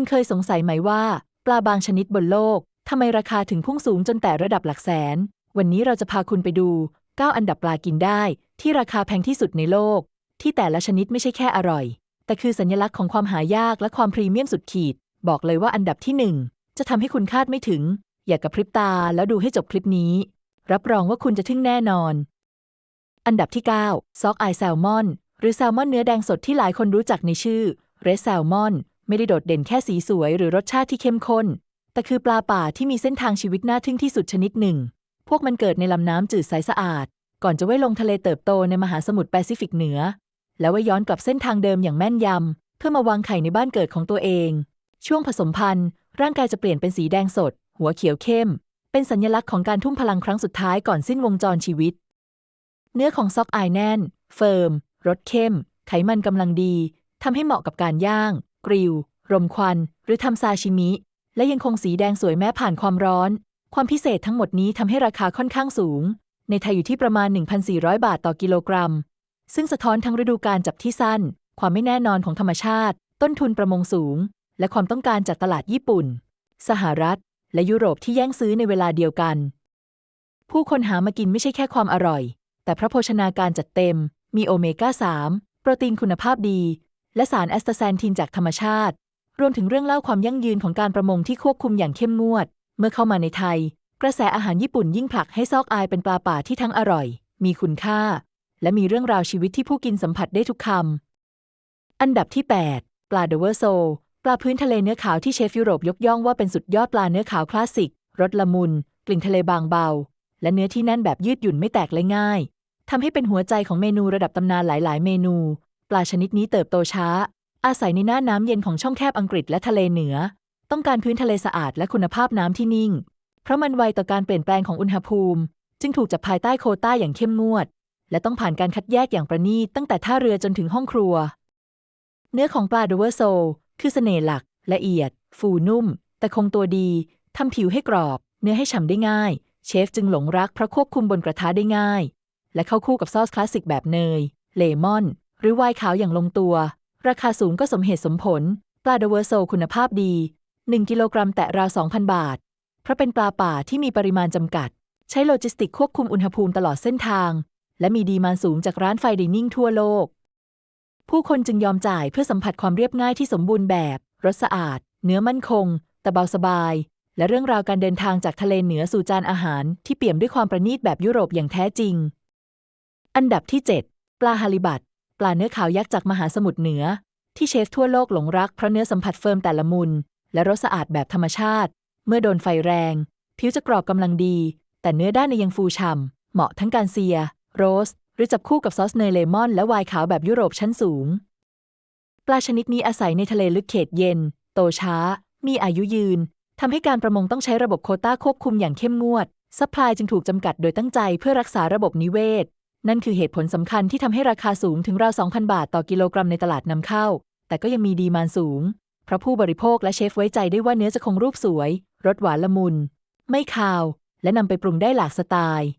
คุณเคยสงสัยไหมว่า ปลาบางชนิดบนโลกทำไมราคาถึงพุ่งสูงจนแต่ระดับหลักแสน วันนี้เราจะพาคุณไปดู 9 อันดับปลากินได้ ที่ราคาแพงที่สุดในโลก ที่แต่ละชนิดไม่ใช่แค่อร่อย แต่คือสัญลักษณ์ของความหายากและความพรีเมียมสุดขีด บอกเลยว่าอันดับที่หนึ่งจะทำให้คุณคาดไม่ถึง อย่ากระพริบตาแล้วดูให้จบคลิปนี้ รับรองว่าคุณจะทึ่งแน่นอน อันดับที่ 9 ซอกไอแซลมอน หรือแซลมอนเนื้อแดงสดที่หลายคนรู้จักในชื่อเรสแซลมอน ไม่ได้โดดเด่นแค่สีสวยหรือรสชาติที่เข้มข้น แต่คือปลาป่าที่มีเส้นทางชีวิตน่าทึ่งที่สุดชนิดหนึ่ง พวกมันเกิดในลำน้ำจืดใสสะอาด ก่อนจะว่ายลงทะเลเติบโตในมหาสมุทรแปซิฟิกเหนือ แล้วว่ายย้อนกลับเส้นทางเดิมอย่างแม่นยำ เพื่อมาวางไข่ในบ้านเกิดของตัวเอง ช่วงผสมพันธุ์ ร่างกายจะเปลี่ยนเป็นสีแดงสด หัวเขียวเข้ม เป็นสัญลักษณ์ของการทุ่มพลังครั้งสุดท้ายก่อนสิ้นวงจรชีวิต เนื้อของซอกอายแน่น เฟิร์มรสเข้ม ไขมันกำลังดีทำให้เหมาะกับการย่าง กริลรมควัน หรือทำซาชิมิ และยังคงสีแดงสวยแม้ผ่านความร้อน ความพิเศษทั้งหมดนี้ทำให้ราคาค่อนข้างสูง ในไทยอยู่ที่ประมาณ 1,400 บาทต่อกิโลกรัม ซึ่งสะท้อนทั้งฤดูการจับที่สั้น ความไม่แน่นอนของธรรมชาติ ต้นทุนประมงสูง และความต้องการจากตลาดญี่ปุ่น สหรัฐ และยุโรปที่แย่งซื้อในเวลาเดียวกัน ผู้คนหามากินไม่ใช่แค่ความอร่อย แต่เพราะโภชนาการจัดเต็ม มีโอเมก้า 3 โปรตีนคุณภาพดี และสารแอสตาแซนทินจากธรรมชาติ รวมถึงเรื่องเล่าความยั่งยืนของการประมงที่ควบคุมอย่างเข้มงวด เมื่อเข้ามาในไทย กระแสอาหารญี่ปุ่นยิ่งผลักให้ซอกอายเป็นปลาป่าที่ทั้งอร่อย มีคุณค่า และมีเรื่องราวชีวิตที่ผู้กินสัมผัสได้ทุกคำอันดับที่ 8 ปลาเดเวอร์โซปลาพื้นทะเลเนื้อขาวที่เชฟยุโรปยกย่องว่าเป็นสุดยอดปลาเนื้อขาวคลาสสิกรสละมุน กลิ่นทะเลบางเบา และเนื้อที่แน่นแบบยืดหยุ่นไม่แตกเลยง่ายทำให้เป็นหัวใจของเมนูระดับตำนานหลาย ๆ เมนู ปลาชนิดนี้เติบโตช้า อาศัยในหน้าน้ำเย็นของช่องแคบอังกฤษและทะเลเหนือ ต้องการพื้นทะเลสะอาดและคุณภาพน้ำที่นิ่ง เพราะมันไวต่อการเปลี่ยนแปลงของอุณหภูมิ จึงถูกจับภายใต้โคต้าอย่างเข้มงวด และต้องผ่านการคัดแยกอย่างประณีตตั้งแต่ท่าเรือจนถึงห้องครัว เนื้อของปลาเดเวอร์โซคือเสน่ห์หลัก ละเอียด ฟูนุ่ม แต่คงตัวดีทำผิวให้กรอบ เนื้อให้ฉ่ำได้ง่าย เชฟจึงหลงรักเพราะควบคุมบนกระทะได้ง่าย และเข้าคู่กับซอสคลาสสิกแบบเนย เลมอน หรือไวน์ขาวอย่างลงตัว ราคาสูงก็สมเหตุสมผล ปลาเดเวอร์โซคุณภาพดี 1 กิโลกรัมแต่ราว 2,000 บาท เพราะเป็นปลาป่าที่มีปริมาณจำกัด ใช้โลจิสติกควบคุมอุณหภูมิตลอดเส้นทาง และมีดีมานสูงจากร้านไฟดินิ่งทั่วโลก ผู้คนจึงยอมจ่ายเพื่อสัมผัสความเรียบง่ายที่สมบูรณ์แบบรสสะอาด เนื้อมั่นคง แต่เบาสบาย และเรื่องราวการเดินทางจากทะเลเหนือสู่จานอาหารที่เปี่ยมด้วยความประณีตแบบยุโรปอย่างแท้จริง อันดับที่ 7 ปลาฮาลิบัต ปลาเนื้อขาวยักษ์จากมหาสมุทรเหนือ ที่เชฟทั่วโลกหลงรักเพราะเนื้อสัมผัสเฟิร์มแต่ละมุน และรสสะอาดแบบธรรมชาติ เมื่อโดนไฟแรง ผิวจะกรอบกำลังดี แต่เนื้อด้านในยังฟูฉ่ำเหมาะทั้งการเซีย โรส หรือจับคู่กับซอสเนยเลมอน และไวน์ขาวแบบยุโรปชั้นสูง ปลาชนิดนี้อาศัยในทะเลลึกเขตเย็น โตช้า มีอายุยืนทำให้การประมงต้องใช้ระบบโคต้าควบคุมอย่างเข้มงวดซัพพลายจึงถูกจำกัดโดยตั้งใจเพื่อรักษาระบบนิเวศ นั่นคือเหตุผลสำคัญที่ทำให้ราคาสูงถึงราว 2,000 บาทต่อกิโลกรัมในตลาดนำเข้า แต่ก็ยังมีดีมานสูง เพราะผู้บริโภคและเชฟไว้ใจได้ว่าเนื้อจะคงรูปสวย รสหวานละมุน ไม่คาว และนำไปปรุงได้หลากสไตล์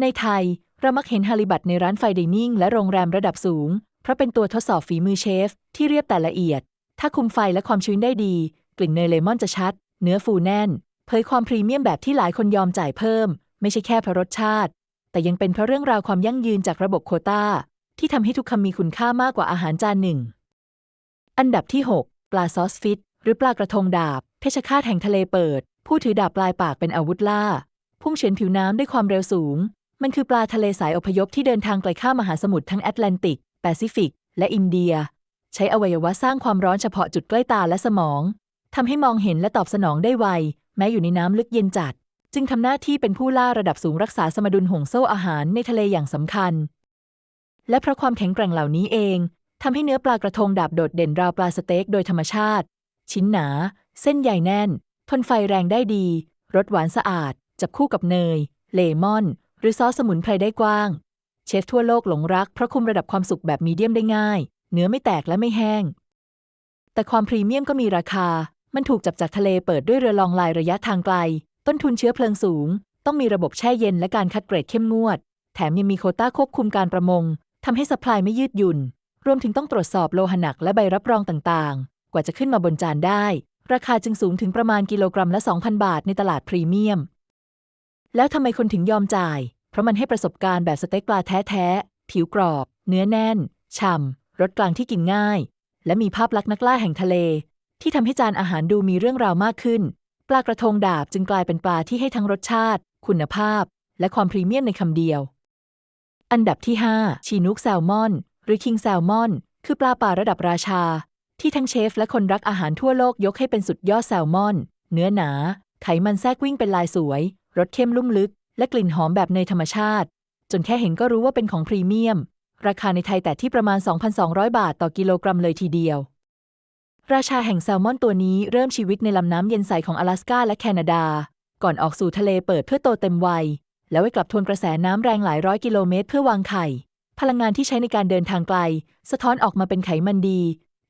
ในไทย เรามักเห็นฮาลิบัตในร้านไฟดินิ่งและโรงแรมระดับสูง เพราะเป็นตัวทดสอบฝีมือเชฟ ที่เรียบแต่ละเอียด ถ้าคุมไฟและความชื้นได้ดี กลิ่นเนยเลมอนจะชัด เนื้อฟูแน่น เผยความพรีเมียมแบบที่หลายคนยอมจ่ายเพิ่ม ไม่ใช่แค่เพราะรสชาติ แต่ยังเป็นเพราะเรื่องราวความยั่งยืนจากระบบโคตาที่ทำให้ทุกคำมีคุณค่ามากกว่าอาหารจานหนึ่ง อันดับที่ 6 ปลาซอสฟิต หรือปลากระทงดาบ เพชฌฆาตแห่งทะเลเปิด ผู้ถือดาบปลายปากเป็นอาวุธล่า พุ่งเฉือนผิวน้ำด้วยความเร็วสูง มันคือปลาทะเลสายอพยพที่เดินทางไกลข้ามมหาสมุทรทั้งแอตแลนติก แปซิฟิก และอินเดีย ใช้อวัยวะสร้างความร้อนเฉพาะจุดใกล้ตาและสมองทำให้มองเห็นและตอบสนองได้ไว แม้อยู่ในน้ำลึกเย็นจัด จึงทำหน้าที่เป็นผู้ล่าระดับสูงรักษาสมดุลห่วงโซ่อาหารในทะเลอย่างสำคัญ และเพราะความแข็งแกร่งเหล่านี้เองทำให้เนื้อปลากระทงดาบโดดเด่นราวปลาสเต็กโดยธรรมชาติ ชิ้นหนา เส้นใหญ่แน่น ทนไฟแรงได้ดีรสหวานสะอาด จับคู่กับเนย เลมอน หรือซอสสมุนไพรได้กว้าง เชฟทั่วโลกหลงรักเพราะคุมระดับความสุกแบบมีเดียมได้ง่าย เนื้อไม่แตกและไม่แห้ง แต่ความพรีเมียมก็มีราคา มันถูกจับจากทะเลเปิดด้วยเรือลองลายระยะทางไกล ต้นทุนเชื้อเพลิงสูง ต้องมีระบบแช่เย็นและการคัดเกรดเข้มงวด แถมยังมีโคต้าควบคุมการประมงทำให้สป라이ไม่ยืดหยุ่น รวมถึงต้องตรวจสอบโลหะหนักและใบรับรองต่างๆ กว่าจะขึ้นมาบนจานได้ ราคาจึงสูงถึงประมาณกิโลกรัมละ 2,000 บาทในตลาดพรีเมียม แล้วทำไมคนถึงยอมจ่าย เพราะมันให้ประสบการณ์แบบสเต็กปลาแท้ๆผิวกรอบ เนื้อแน่นฉ่ำรสกลางที่กินง่าย และมีภาพลักษณ์นักล่าแห่งทะเล ที่ทำให้จานอาหารดูมีเรื่องราวมากขึ้น ปลากระทงดาบจึงกลายเป็นปลาที่ให้ทั้งรสชาติ คุณภาพ และความพรีเมียมในคำเดียว อันดับที่ 5 ชีนุกแซลมอน หรือคิงแซลมอน คือปลาป่าระดับราชา ที่ทั้งเชฟและคนรักอาหารทั่วโลกยกให้เป็นสุดยอดแซลมอน เนื้อหนา ไขมันแทรกวิ่งเป็นลายสวย รสเข้มลุ่มลึก และกลิ่นหอมแบบเนธรรมชาติ จนแค่เห็นก็รู้ว่าเป็นของพรีเมียม ราคาในไทยแต่ที่ประมาณ 2,200 บาทต่อกิโลกรัมเลยทีเดียว ราชาแห่งแซลมอนตัวนี้เริ่มชีวิตในลำน้ำเย็นใสของ阿拉สกาและแคนาดา ก่อนออกสู่ทะเลเปิดเพื่อโตเต็มวัย แล้วไว้กลับทวนกระแสน้ำแรงหลายร้อยกิโลเมตรเพื่อวางไข่ พลังงานที่ใช้ในการเดินทางไกล สะท้อนออกมาเป็นไขมันดี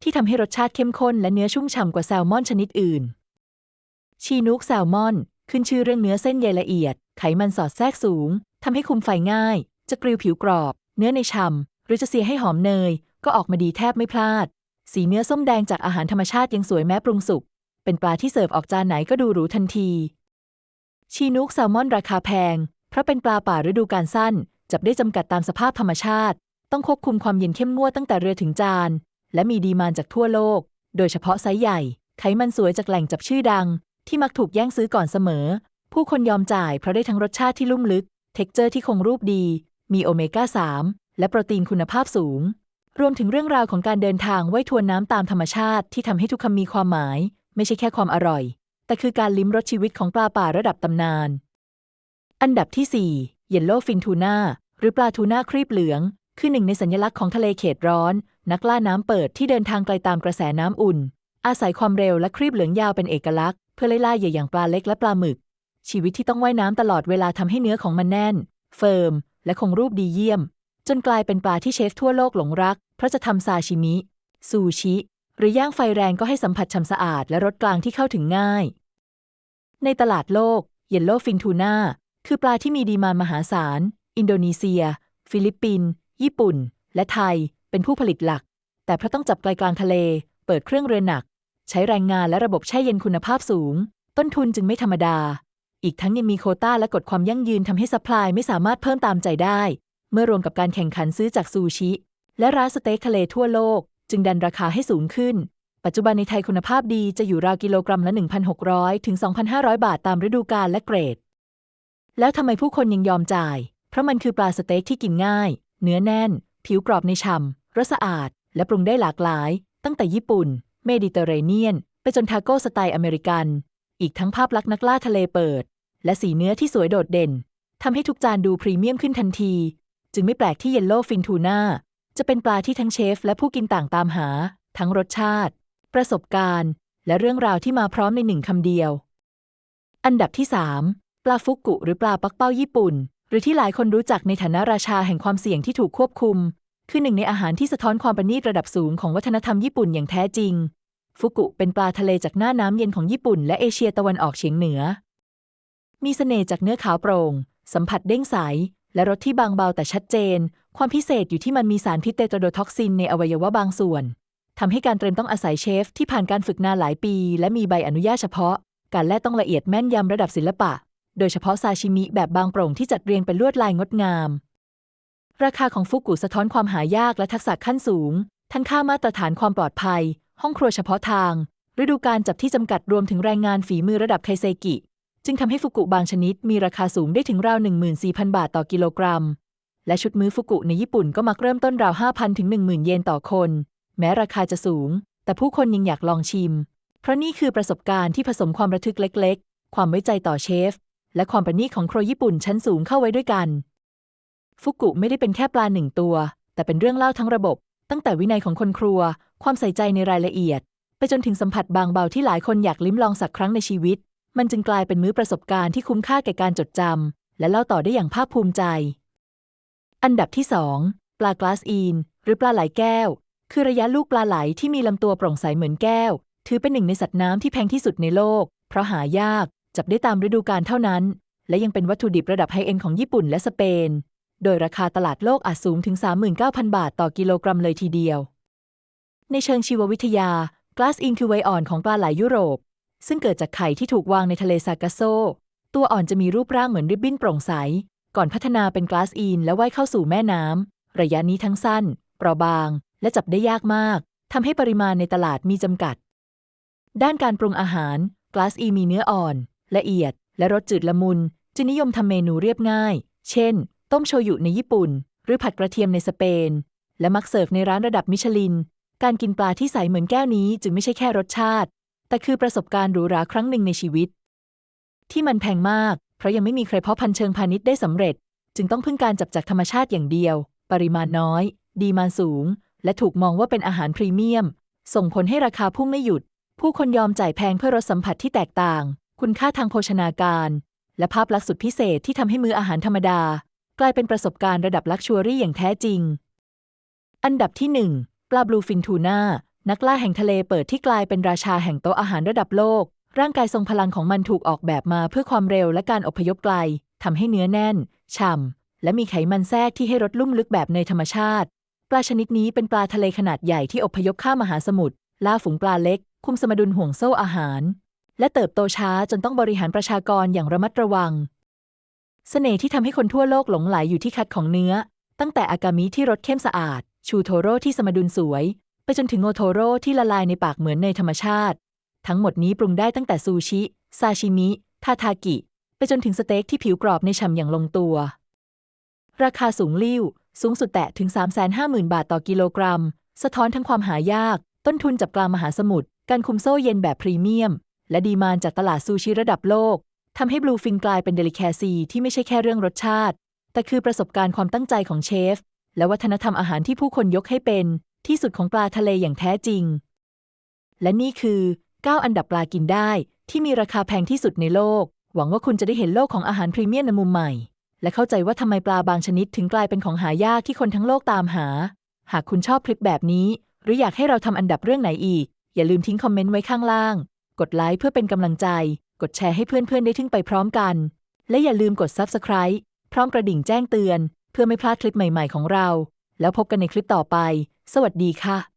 ที่ทำให้รสชาติเข้มข้นและเนื้อชุ่มฉ่ำกว่าแซลมอนชนิดอื่น ชีนุกแซลมอน ขึ้นชื่อเรื่องเนื้อเส้นใยละเอียด ไขมันสอดแทรกสูงทำให้คุมไฟง่าย จะกริลผิวกรอบ เนื้อในฉ่ำหรือจะเสียให้หอมเนย ก็ออกมาดีแทบไม่พลาด สีเนื้อส้มแดงจากอาหารธรรมชาติยังสวยแม้ปรุงสุก เป็นปลาที่เสิร์ฟออกจานไหนก็ดูหรูทันที ชีนุกแซลมอนราคาแพง เพราะเป็นปลาป่าฤดูกาลสั้น จับได้จำกัดตามสภาพธรรมชาติ ต้องควบคุมความเย็นเข้มงวดตั้งแต่เรือถึงจาน และมีดีมานจากทั่วโลก โดยเฉพาะไซส์ใหญ่ ไขมันสวยจากแหล่งจับชื่อดัง ที่มักถูกแย่งซื้อก่อนเสมอ ผู้คนยอมจ่ายเพราะได้ทั้งรสชาติที่ลุ่มลึก เท็กเจอร์ที่คงรูปดี มีโอเมก้า 3 และโปรตีนคุณภาพสูง รวมถึงเรื่องราวของการเดินทางไว้ทวนน้ำตามธรรมชาติที่ทำให้ทุกคำมีความหมาย ไม่ใช่แค่ความอร่อย แต่คือการลิ้มรสชีวิตของปลาป่าระดับตำนาน อันดับที่ 4 เยลโล่ฟินทูน่าหรือปลาทูน่าครีบเหลือง คือหนึ่งในสัญลักษณ์ของทะเลเขตร้อน นักล่าน้ำเปิดที่เดินทางไกลตามกระแสน้ำอุ่น อาศัยความเร็วและครีบเหลืองยาวเป็นเอกลักษณ์เพื่อไล่ล่าเหยื่ออย่างปลาเล็กและปลาหมึก ชีวิตที่ต้องว่ายน้ำตลอดเวลาทำให้เนื้อของมันแน่น เฟิร์ม และคงรูปดีเยี่ยม จนกลายเป็นปลาที่เชฟทั่วโลกหลงรัก เพราะจะทำซาชิมิ ซูชิ หรือย่างไฟแรงก็ให้สัมผัสฉ่ำสะอาดและรสกลางที่เข้าถึงง่าย ในตลาดโลกเยลโลฟินทูน่าคือปลาที่มีดีมานมหาศาล อินโดนีเซีย ฟิลิปปินส์ญี่ปุ่น และไทย เป็นผู้ผลิตหลัก แต่เพราะต้องจับไกลกลางทะเล เปิดเครื่องเรือหนัก ใช้แรงงานและระบบแช่เย็นคุณภาพสูง ต้นทุนจึงไม่ธรรมดา อีกทั้งยังมีโคต้าและกฎความยั่งยืนทำให้ซัพพลายไม่สามารถเพิ่มตามใจได้ เมื่อรวมกับการแข่งขันซื้อจากซูชิ และร้านสเต็กทะเลทั่วโลก จึงดันราคาให้สูงขึ้น ปัจจุบันในไทยคุณภาพดีจะอยู่ราวกิโลกรัมละ 1,600 ถึง 2,500 บาทตามฤดูกาลและเกรด แล้วทำไมผู้คนยังยอมจ่าย เพราะมันคือปลาสเต็กที่กินง่าย เนื้อแน่น ผิวกรอบในฉ่ำรสสะอาด และปรุงได้หลากหลาย ตั้งแต่ญี่ปุ่น เมดิเตอร์เรเนียน ไปจนทาโก้สไตล์อเมริกัน อีกทั้งภาพลักษณ์นักล่าทะเลเปิด และสีเนื้อที่สวยโดดเด่นทำให้ทุกจานดูพรีเมียมขึ้นทันที จึงไม่แปลกที่เยลโล่ฟินทูน่าจะเป็นปลาที่ทั้งเชฟและผู้กินต่างตามหา ทั้งรสชาติ ประสบการณ์ และเรื่องราวที่มาพร้อมในหนึ่งคำเดียว อันดับที่ 3 ปลาฟุกุหรือปลาปักเป้าญี่ปุ่น หรือที่หลายคนรู้จักในฐานะราชาแห่งความเสี่ยงที่ถูกควบคุม คือหนึ่งในอาหารที่สะท้อนความประณีตระดับสูงของวัฒนธรรมญี่ปุ่นอย่างแท้จริง ฟุกุเป็นปลาทะเลจากหน้าน้ำเย็นของญี่ปุ่น และเอเชียตะวันออกเฉียงเหนือ มีเสน่ห์จากเนื้อขาวโปร่ง สัมผัสเด้งใส และรสที่บางเบาแต่ชัดเจน ความพิเศษอยู่ที่มันมีสารพิษเตโตรโดท็อกซินในอวัยวะบางส่วนทำให้การเตรียมต้องอาศัยเชฟที่ผ่านการฝึกนานหลายปี และมีใบอนุญาตเฉพาะ การแล่ต้องละเอียดแม่นยำระดับศิลปะ โดยเฉพาะซาชิมิแบบบางโปร่งที่จัดเรียงเป็นลวดลายงดงาม ราคาของฟุกุสะท้อนความหายากและทักษะขั้นสูง ทั้งค่ามาตรฐานความปลอดภัย ห้องครัวเฉพาะทาง ฤดูการจับที่จำกัดรวมถึงแรงงานฝีมือระดับไคเซกิ จึงทำให้ฟุกุบางชนิดมีราคาสูงได้ถึงราว 14,000 บาทต่อกิโลกรัม และชุดมื้อฟุกุในญี่ปุ่นก็มักเริ่มต้นราว 5,000 ถึง 10,000 เยนต่อคน แม้ราคาจะสูง แต่ผู้คนยังอยากลองชิม เพราะนี่คือประสบการณ์ที่ผสมความระทึกเล็ก ๆ ความไว้ใจต่อเชฟ และความประณีตของครัวญี่ปุ่นชั้นสูงเข้าไว้ด้วยกัน ฟุกุไม่ได้เป็นแค่ปลาหนึ่งตัว แต่เป็นเรื่องเล่าทั้งระบบ ตั้งแต่วินัยของคนครัว ความใส่ใจในรายละเอียด ไปจนถึงสัมผัสบางเบาที่หลายคนอยากลิ้มลองสักครั้งในชีวิต มันจึงกลายเป็นมื้อประสบการณ์ที่คุ้มค่าแก่การจดจำและเล่าต่อได้อย่างภาคภูมิใจ อันดับที่ 2 ปลากลาสอีน หรือปลาไหลแก้ว คือระยะลูกปลาไหลที่มีลำตัวโปร่งใสเหมือนแก้ว ถือเป็นหนึ่งในสัตว์น้ำที่แพงที่สุดในโลก เพราะหายาก จับได้ตามฤดูกาลเท่านั้น และยังเป็นวัตถุดิบระดับไฮเอ็นของญี่ปุ่นและสเปน โดยราคาตลาดโลกอาจสูงถึง 39,000 บาทต่อกิโลกรัมเลยทีเดียว ในเชิงชีววิทยากลาสอินคือไวอ่อนของปลาไหลยุโรป ซึ่งเกิดจากไข่ที่ถูกวางในทะเลซากาโซ ตัวอ่อนจะมีรูปร่างเหมือนริบบิ้นโปร่งใส ก่อนพัฒนาเป็นกลาสอินและว่ายเข้าสู่แม่น้ำ ระยะนี้ทั้งสั้น เปราะบาง และจับได้ยากมาก ทำให้ปริมาณในตลาดมีจำกัด ด้านการปรุงอาหาร กลาสอีมีเนื้ออ่อน ละเอียด และรสจืดละมุน จึงนิยมทำเมนูเรียบง่าย เช่น ต้มโชยุในญี่ปุ่น หรือผัดกระเทียมในสเปน และมักเสิร์ฟในร้านระดับมิชลิน การกินปลาที่ใสเหมือนแก้วนี้จึงไม่ใช่แค่รสชาติ แต่คือประสบการณ์หรูหราครั้งหนึ่งในชีวิต ที่มันแพงมาก เพราะยังไม่มีใครเพาะพันธุ์เชิงพาณิชย์ได้สำเร็จ จึงต้องพึ่งการจับจากธรรมชาติอย่างเดียว ปริมาณน้อย ดีมานสูง และถูกมองว่าเป็นอาหารพรีเมียม ส่งผลให้ราคาพุ่งไม่หยุด ผู้คนยอมจ่ายแพงเพื่อรสสัมผัสที่แตกต่าง คุณค่าทางโภชนาการ และภาพลักษณ์สุดพิเศษที่ทำให้มื้ออาหารธรรมดา กลายเป็นประสบการณ์ระดับลักชัวรี่อย่างแท้จริง อันดับที่ 1 ปลาบลูฟินทูน่า นักล่าแห่งทะเลเปิดที่กลายเป็นราชาแห่งโต๊ะอาหารระดับโลก ร่างกายทรงพลังของมันถูกออกแบบมาเพื่อความเร็วและการอพยพไกลทำให้เนื้อแน่น ฉ่ำและมีไขมันแทรกที่ให้รสลุ่มลึกแบบในธรรมชาติ ปลาชนิดนี้เป็นปลาทะเลขนาดใหญ่ที่อพยพข้ามมหาสมุทรล่าฝูงปลาเล็ก คุมสมดุลห่วงโซ่อาหาร และเติบโตช้าจนต้องบริหารประชากรอย่างระมัดระวังเสน่ห์ที่ทำให้คนทั่วโลกหลงไหลอยู่ที่คัดของเนื้อ ตั้งแต่อากามิที่รสเข้มสะอาด ชูโทโร่ที่สมดุลสวย จนถึงโอโทโร่ที่ละลายในปากเหมือนเนธรรมชาติ ทั้งหมดนี้ปรุงได้ตั้งแต่ซูชิ ซาชิมิ ทาทากิ ไปจนถึงสเต็กที่ผิวกรอบในฉ่ำอย่างลงตัว ราคาสูงลิ่ว สูงสุดแตะถึง 350,000 บาทต่อกิโลกรัม สะท้อนทั้งความหายาก ต้นทุนจับกลางมหาสมุทร การคุมโซ่เย็นแบบพรีเมียม และดีมานจากตลาดซูชิระดับโลกทำให้บลูฟินกลายเป็นเดลิแคซีที่ไม่ใช่แค่เรื่องรสชาติ แต่คือประสบการณ์ความตั้งใจของเชฟ และวัฒนธรรมอาหารที่ผู้คนยกให้เป็น ที่สุดของปลาทะเลอย่างแท้จริง และนี่คือ 9 อันดับปลากินได้ที่มีราคาแพงที่สุดในโลก หวังว่าคุณจะได้เห็นโลกของอาหารพรีเมียมในมุมใหม่ และเข้าใจว่าทำไมปลาบางชนิดถึงกลายเป็นของหายากที่คนทั้งโลกตามหา หากคุณชอบคลิปแบบนี้ หรืออยากให้เราทำอันดับเรื่องไหนอีก อย่าลืมทิ้งคอมเมนต์ไว้ข้างล่าง กดไลค์เพื่อเป็นกำลังใจ กดแชร์ให้เพื่อนๆได้ทึ่งไปพร้อมกัน และอย่าลืมกด Subscribe พร้อมกระดิ่งแจ้งเตือน เพื่อไม่พลาดคลิปใหม่ ๆ ของเรา แล้วพบกันในคลิปต่อไป สวัสดีค่ะ